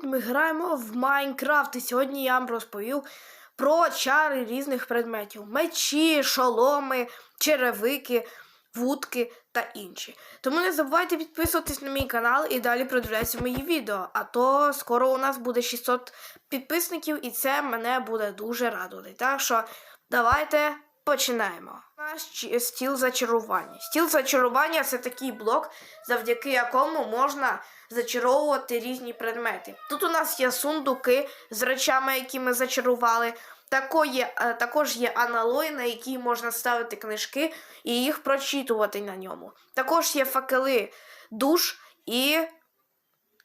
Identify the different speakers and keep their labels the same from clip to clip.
Speaker 1: привіт! Ми граємо в Майнкрафт. І сьогодні я вам розповів про чари різних предметів: мечі, шоломи, черевики, вудки та інші. Тому не забувайте підписуватись на мій канал і далі продивляйтеся мої відео. А то скоро у нас буде 600 підписників, і це мене буде дуже радувати. Так що давайте починаємо. Наш стіл зачарування. Стіл зачарування це такий блок, завдяки якому можна зачаровувати різні предмети. Тут у нас є сундуки з речами, які ми зачарували. Е, також є аналой, на який можна ставити книжки і їх прочитувати на ньому. Також є факели душ і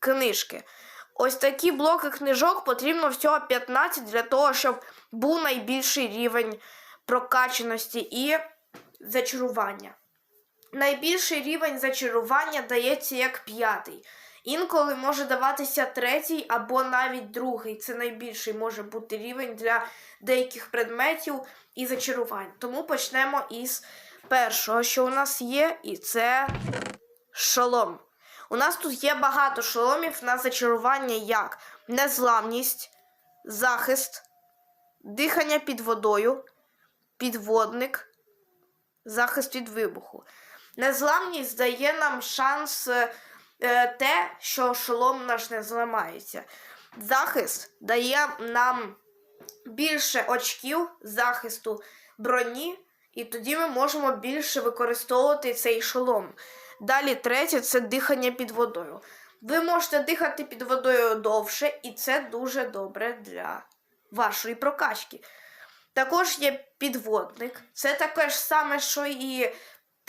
Speaker 1: книжки. Ось такі блоки книжок потрібно всього 15 для того, щоб був найбільший рівень прокачаності і зачарування. Найбільший рівень зачарування дається як п'ятий. Інколи може даватися третій або навіть другий. Це найбільший може бути рівень для деяких предметів і зачарувань. Тому почнемо із першого, що у нас є, і це шолом. У нас тут є багато шоломів на зачарування, як незламність, захист, дихання під водою, підводник, захист від вибуху. Незламність дає нам шанс е, те, що шолом наш не зламається. Захист дає нам більше очків захисту броні, і тоді ми можемо більше використовувати цей шолом. Далі третє це дихання під водою. Ви можете дихати під водою довше, і це дуже добре для вашої прокачки. Також є підводник. Це таке ж саме, що і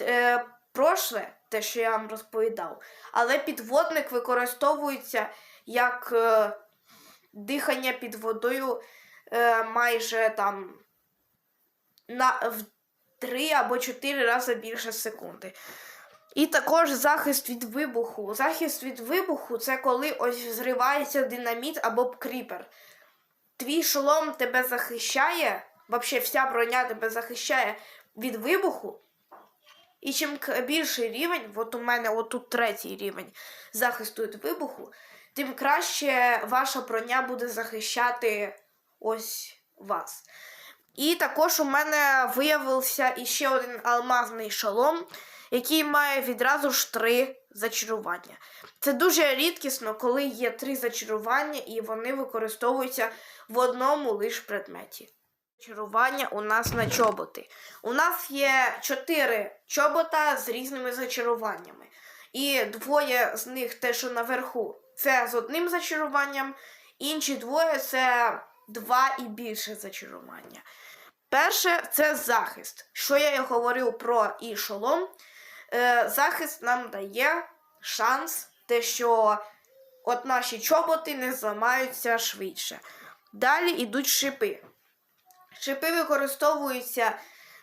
Speaker 1: е, прошле, те, що я вам розповідав. Але підводник використовується як е, дихання під водою е, майже там на в 3 або 4 рази більше секунди. І також захист від вибуху. Захист від вибуху це коли ось зривається динаміт або кріпер. Твій шолом тебе захищає, взагалі вся броня тебе захищає від вибуху. І чим більший рівень, от у мене отут третій рівень захисту від вибуху, тим краще ваша броня буде захищати ось вас. І також у мене виявився іще один алмазний шолом, який має відразу ж три зачарування. Це дуже рідкісно, коли є три зачарування і вони використовуються в одному лише предметі. Зачарування у нас на чоботи. У нас є чотири чобота з різними зачаруваннями. І двоє з них, те, що наверху, це з одним зачаруванням, інші двоє це два і більше зачарування. Перше це захист. Що я і говорив про і шолом. Е, захист нам дає шанс, те, що от наші чоботи не зламаються швидше. Далі йдуть шипи. Шипи використовуються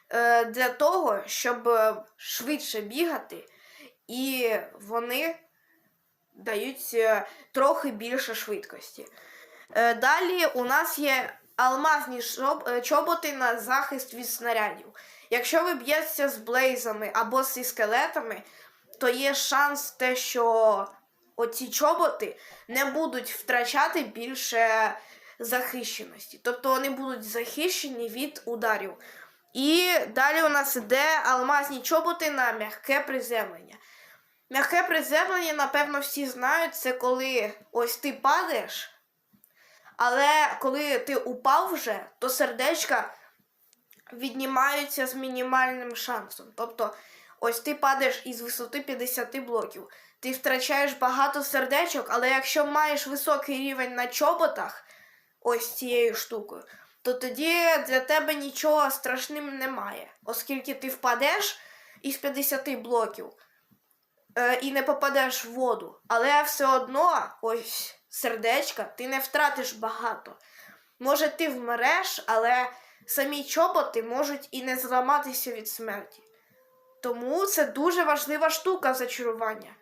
Speaker 1: е, для того, щоб е, швидше бігати, і вони дають е, трохи більше швидкості. Е, далі у нас є алмазні е, чоботи на захист від снарядів. Якщо ви б'єтеся з блейзами або зі скелетами, то є шанс те, що оці чоботи не будуть втрачати більше захищеності. Тобто вони будуть захищені від ударів. І далі у нас іде алмазні чоботи на м'яке приземлення. М'яке приземлення, напевно, всі знають, це коли ось ти падаєш, але коли ти упав вже, то сердечка віднімаються з мінімальним шансом. Тобто, ось ти падаєш із висоти 50 блоків. Ти втрачаєш багато сердечок, але якщо маєш високий рівень на чоботах, ось цією штукою, то тоді для тебе нічого страшним немає, оскільки ти впадеш із 50 блоків е, і не попадеш в воду. Але все одно, ось сердечка, ти не втратиш багато. Може, ти вмреш, але самі чоботи можуть і не зламатися від смерті. Тому це дуже важлива штука зачарування.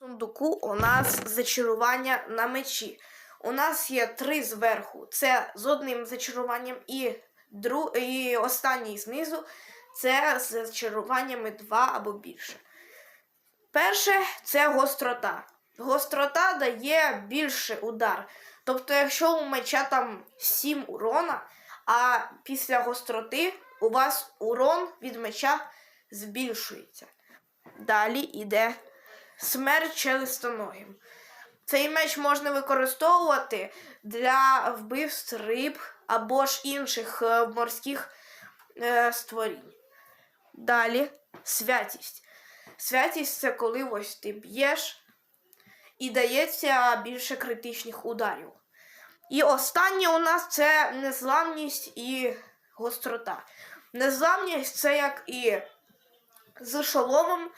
Speaker 1: В сундуку у нас зачарування на мечі. У нас є три зверху. Це з одним зачаруванням, і, дру... і останній знизу це з зачаруваннями два або більше. Перше це гострота. гострота дає більший удар. Тобто, якщо у меча там 7 урона, а після гостроти у вас урон від меча збільшується. Далі йде смерть челестоногим. Цей меч можна використовувати для вбивств риб або ж інших е, морських е, створінь. Далі святість. Святість це коли ось ти б'єш і дається більше критичних ударів. І останнє у нас це незламність і гострота. Незламність це як і з шоломом.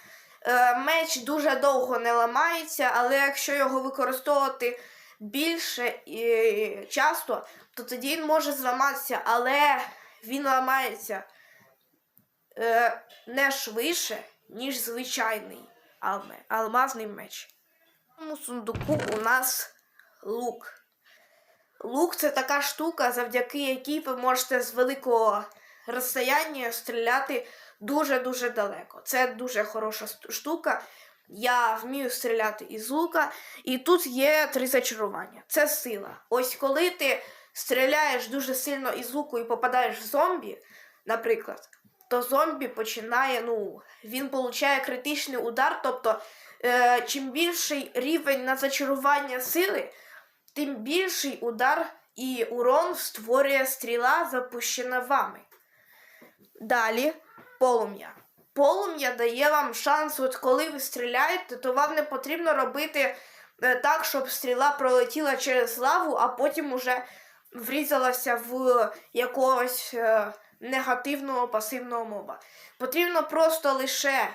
Speaker 1: Е, Меч дуже довго не ламається, але якщо його використовувати більше і часто, то тоді він може зламатися, але він ламається е, не швидше, ніж звичайний алмазний меч. В цьому сундуку у нас лук. Лук це така штука, завдяки якій ви можете з великого розстояння стріляти дуже-дуже далеко. Це дуже хороша штука. Я вмію стріляти із лука, і тут є три зачарування. Це сила. Ось коли ти стріляєш дуже сильно із луку і попадаєш в зомбі, наприклад, то зомбі починає, ну, він получає критичний удар. Тобто, е, чим більший рівень на зачарування сили, тим більший удар і урон створює стріла, запущена вами. Далі полум'я. Полум'я дає вам шанс, от коли ви стріляєте, то вам не потрібно робити е, так, щоб стріла пролетіла через лаву, а потім уже врізалася в якогось е, негативного пасивного моба. Потрібно просто лише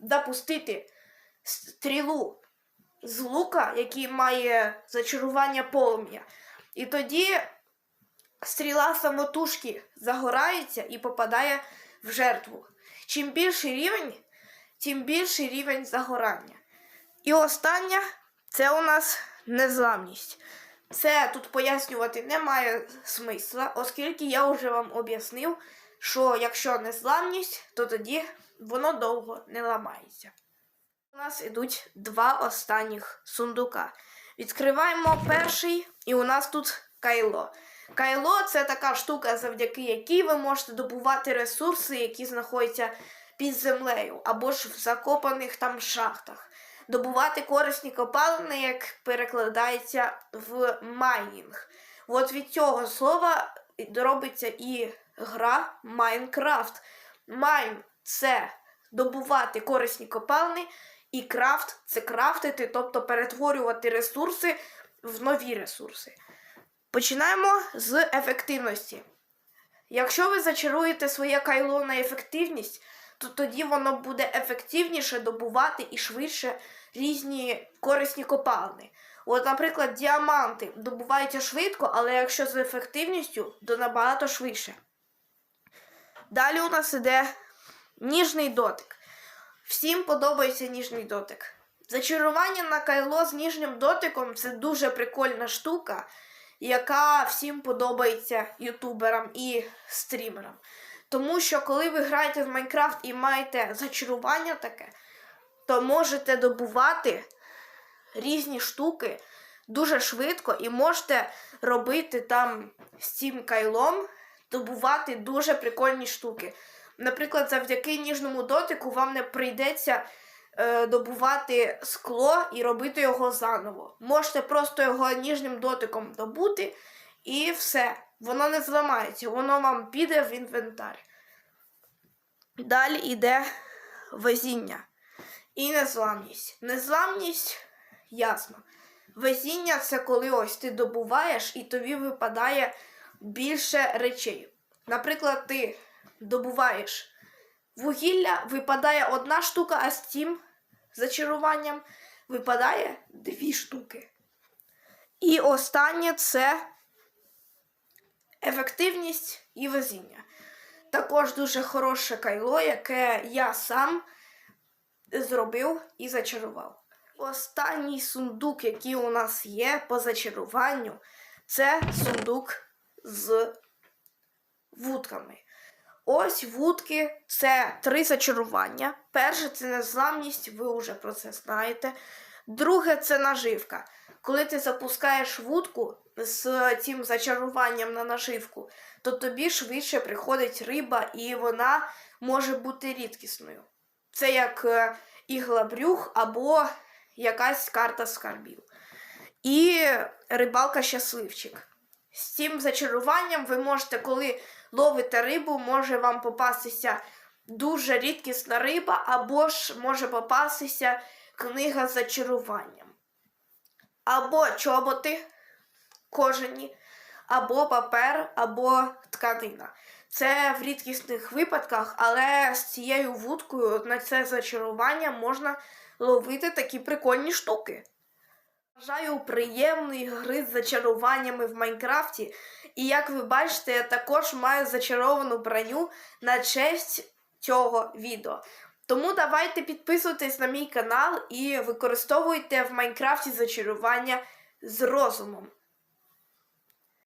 Speaker 1: допустити стрілу з лука, який має зачарування полум'я. І тоді стріла самотужки загорається і попадає в жертву. Чим більший рівень, тим більший рівень загорання. І остання це у нас незламність. Це тут пояснювати немає смисла, оскільки я вже вам об'яснив, що якщо незламність, то тоді воно довго не ламається. У нас ідуть два останніх сундука. Відкриваємо перший, і у нас тут кайло. Кайло це така штука, завдяки якій ви можете добувати ресурси, які знаходяться під землею, або ж в закопаних там шахтах. Добувати корисні копалини, як перекладається в майнінг. От від цього слова робиться і гра Майнкрафт. Майн це добувати корисні копалини, і крафт це крафтити, тобто перетворювати ресурси в нові ресурси. Починаємо з ефективності. Якщо ви зачаруєте своє кайло на ефективність, то тоді воно буде ефективніше добувати і швидше різні корисні копалини. От, наприклад, діаманти добуваються швидко, але якщо з ефективністю, то набагато швидше. Далі у нас іде ніжний дотик. Всім подобається ніжний дотик. Зачарування на кайло з ніжним дотиком це дуже прикольна штука, яка всім подобається ютуберам і стрімерам. Тому що коли ви граєте в Майнкрафт і маєте зачарування таке, то можете добувати різні штуки дуже швидко і можете робити там з цим кайлом, добувати дуже прикольні штуки. Наприклад, завдяки ніжному дотику вам не прийдеться добувати скло і робити його заново. Можете просто його ніжним дотиком добути і все. Воно не зламається, воно вам піде в інвентар. Далі йде везіння і незламність. Незламність, ясно. Везіння це коли ось ти добуваєш і тобі випадає більше речей. Наприклад, ти добуваєш вугілля, випадає одна штука, а цим зачаруванням випадає дві штуки. І останнє це ефективність і везіння. Також дуже хороше кайло, яке я сам зробив і зачарував. Останній сундук, який у нас є по зачаруванню, це сундук з вудками. Ось вудки це три зачарування. Перше це незламність, ви вже про це знаєте. Друге це наживка. Коли ти запускаєш вудку з цим зачаруванням на наживку, то тобі швидше приходить риба і вона може бути рідкісною. Це як е, іглабрюх або якась карта скарбів. І рибалка щасливчик. З цим зачаруванням ви можете, коли ловите рибу, може вам попастися дуже рідкісна риба, або ж може попастися книга з зачаруванням. Або чоботи кожені, або папер, або тканина. Це в рідкісних випадках, але з цією вудкою на це зачарування можна ловити такі прикольні штуки. Бажаю приємної гри з зачаруваннями в Майнкрафті. І як ви бачите, я також маю зачаровану броню на честь цього відео. Тому давайте підписуйтесь на мій канал і використовуйте в Майнкрафті зачарування з розумом.